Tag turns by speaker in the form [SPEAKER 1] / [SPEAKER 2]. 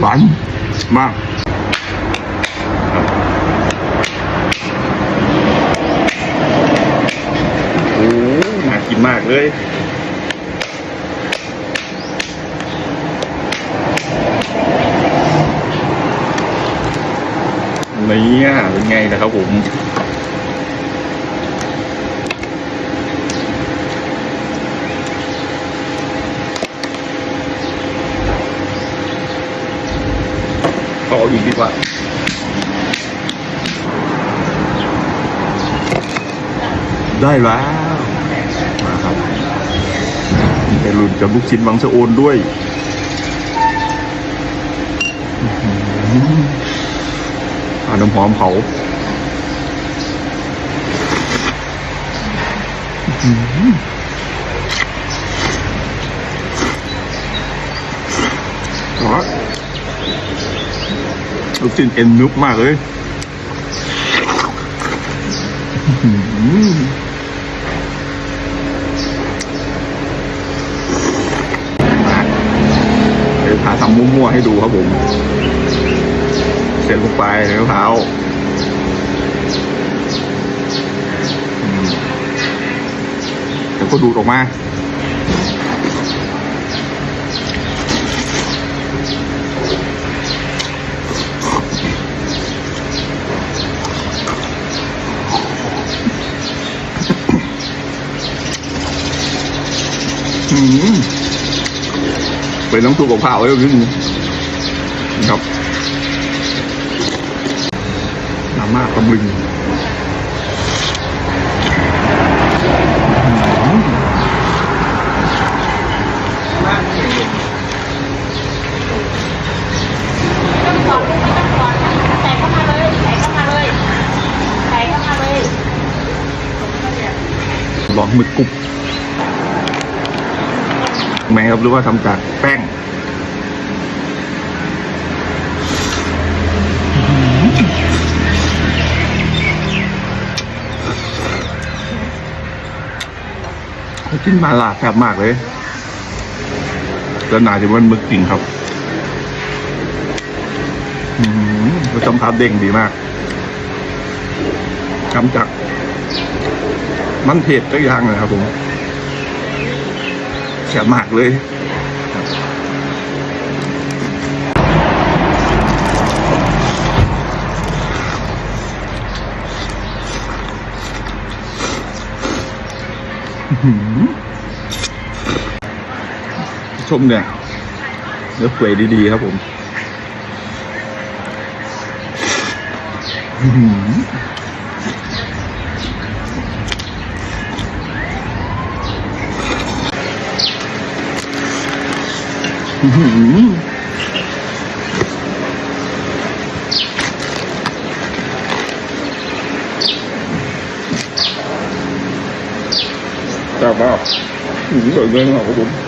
[SPEAKER 1] bánh mà โอ้หนักกินมากเลย นี่อะเป็นไงนะครับผมต่ออีกดีกว่าได้แล้วมาครับมีไอรุนกับลูกชิ้นวังสะโอนด้วย น้ำหอมเผาอ๋อลูกชิ้นเอ็นนุบมากเลยเดี๋ยวพาทำมั่วๆให้ดูครับผม เสร็จลงไปในมะพร้าวอืมแล้วก็ดูดออกมาเป็นน้ำซุปของข้าวไว้นิดนึงครับน้ำ มากตำลึงอืม
[SPEAKER 2] ต้องสอนลูกไม่ต้องสอนใส่เข้ามาเลยใส่เข้ามาเลยใส่เข้ามาเลย
[SPEAKER 1] ลองหมึกกรุบแม้ครับหรือว่าทำจากแป้ง กินมาลาแซ่บมากเลยแล้วนาจะมันมึกจริงครับ อืมรสชาติเด้งดีมากกำจัก มันเผ็ดก็ยังนะครับผมแซ่บมากเลยอื้อหือ ชมเนี่ยเนื้อเปื่อยดีๆครับผมอืมากอื้อ